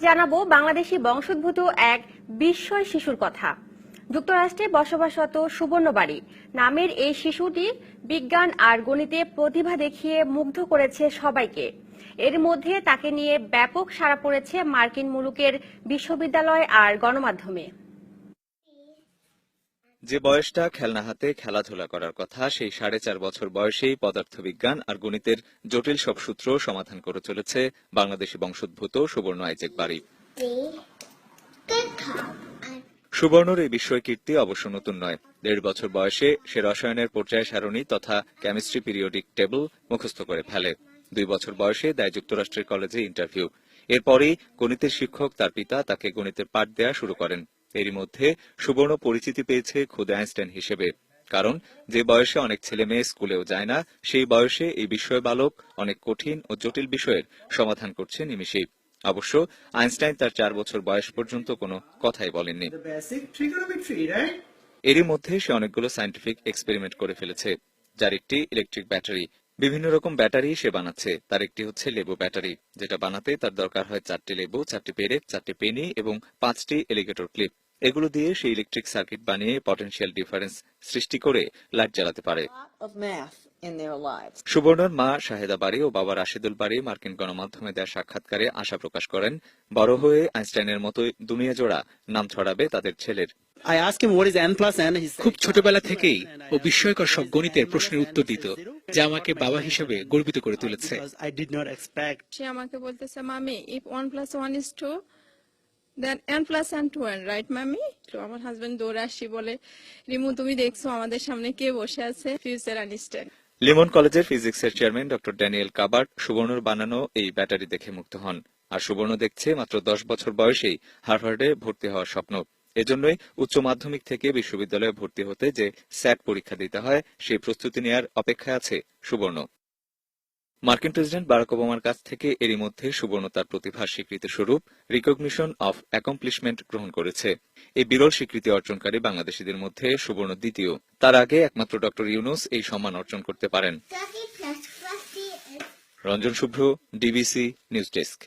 জানাব বাংলাদেশি বংশোদ্ভূত এক বিস্ময় শিশুর কথা। যুক্তরাষ্ট্রে বসবাসরত সুবর্ণবাড়ি নামের এই শিশুটি বিজ্ঞান আর গণিতে প্রতিভা দেখিয়ে মুগ্ধ করেছে সবাইকে। এর মধ্যে তাকে নিয়ে ব্যাপক সাড়া পড়েছে মার্কিন মুলুকের বিশ্ববিদ্যালয় আর গণমাধ্যমে। যে বয়সটা খেলনা হাতে খেলাধুলা করার কথা, সেই সাড়ে চার বছর বয়সেই পদার্থবিজ্ঞান আর গণিতের জটিল সব সূত্র সমাধান করে চলেছে বাংলাদেশি বংশোদ্ভূত সুবর্ণ আইজেক বাড়ি সুবর্ণর এই বিস্ময় কীর্তি অবশ্য নতুন নয়। দেড় বছর বয়সে সে রসায়নের পর্যায় সারণী তথা কেমিস্ট্রি পিরিয়ডিক টেবল মুখস্থ করে ফেলে। দুই বছর বয়সে দেয় যুক্তরাষ্ট্রের কলেজে ইন্টারভিউ। এরপরই গণিতের শিক্ষক তার পিতা তাকে গণিতের পাঠ দেয়া শুরু করেন। এরই মধ্যে সুবর্ণ পরিচিতি পেয়েছে খুদে আইনস্টাইন হিসেবে। কারণ যে বয়সে অনেক ছেলে মেয়ে স্কুলেও যায় না সেই বয়সে এই বিষয় বালক অনেক কঠিন ও জটিল বিষয়ের সমাধান করছে নিমিষেই অবশ্য আইনস্টাইন তার চার বছর বয়স পর্যন্ত কোনো কথাই বলেননি? এরই মধ্যে সে অনেকগুলো সায়েন্টিফিক এক্সপেরিমেন্ট করে ফেলেছে। যার একটি ইলেকট্রিক ব্যাটারি বিভিন্ন রকম ব্যাটারি সে বানাচ্ছে। তার একটি হচ্ছে লেবু ব্যাটারি যেটা বানাতে তার দরকার হয় চারটি লেবু চারটি পেরেক চারটি পেনি এবং পাঁচটি এলিগেটর ক্লিপ এগুলো দিয়ে সে ইলেকট্রিক সার্কিট বানিয়ে পটেনশিয়াল ডিফারেন্স সৃষ্টি করে লাইট জ্বালাতে পারে. সুবর্ণর মা শাহেদা বাড়ি ও বাবা রাশিদুল বাড়ি মার্কিন গণমাধ্যমে দেওয়া সাক্ষাৎকারে আশা প্রকাশ করেন বড় হয়ে আইনস্টাইনের মতোই দুনিয়া জোড়া নাম ছড়াবে তাদের ছেলের I asked him what is n plus n. He said, খুব ছোটবেলা থেকেই ও বিস্ময়কর সব গণিতের প্রশ্নের উত্তর দিত যা আমাকে বাবা হিসেবে গর্বিত করে তুলেছে. সে আমাকে বলতেছে মামি if one plus one is two then n plus n two right মামি তো আমার হাজবেন্ড দৌড়ে বলে, রিমু, তুমি দেখছ আমাদের সামনে কে বসে আছে? ফিউচার লিমন কলেজের ফিজিক্সের চেয়ারম্যান ডক্টর ড্যানিয়েল কাবার্ট সুবর্ণর বানানো এই ব্যাটারি দেখে মুগ্ধ হন। আর সুবর্ণ দেখছে মাত্র দশ বছর বয়সেই হার্ভার্ডে ভর্তি হওয়ার স্বপ্ন। এজন্যই উচ্চ মাধ্যমিক থেকে বিশ্ববিদ্যালয়ে ভর্তি হতে যে স্যাট পরীক্ষা দিতে হয়, সেই প্রস্তুতি নেয়ার অপেক্ষায় আছে সুবর্ণ। মার্কিন প্রেসিডেন্ট বারাক ওবামার কাছ থেকে এরই মধ্যে সুবর্ণ তার প্রতিভার স্বীকৃতি স্বরূপ রিকগনিশন অফ অ্যাকমপ্লিশমেন্ট গ্রহণ করেছে। এই বিরল স্বীকৃতি অর্জনকারী বাংলাদেশিদের মধ্যে সুবর্ণ দ্বিতীয়। তার আগে একমাত্র ডক্টর ইউনুস এই সম্মান অর্জন করতে পারেন। Ranjan Shubhra DBC news desk.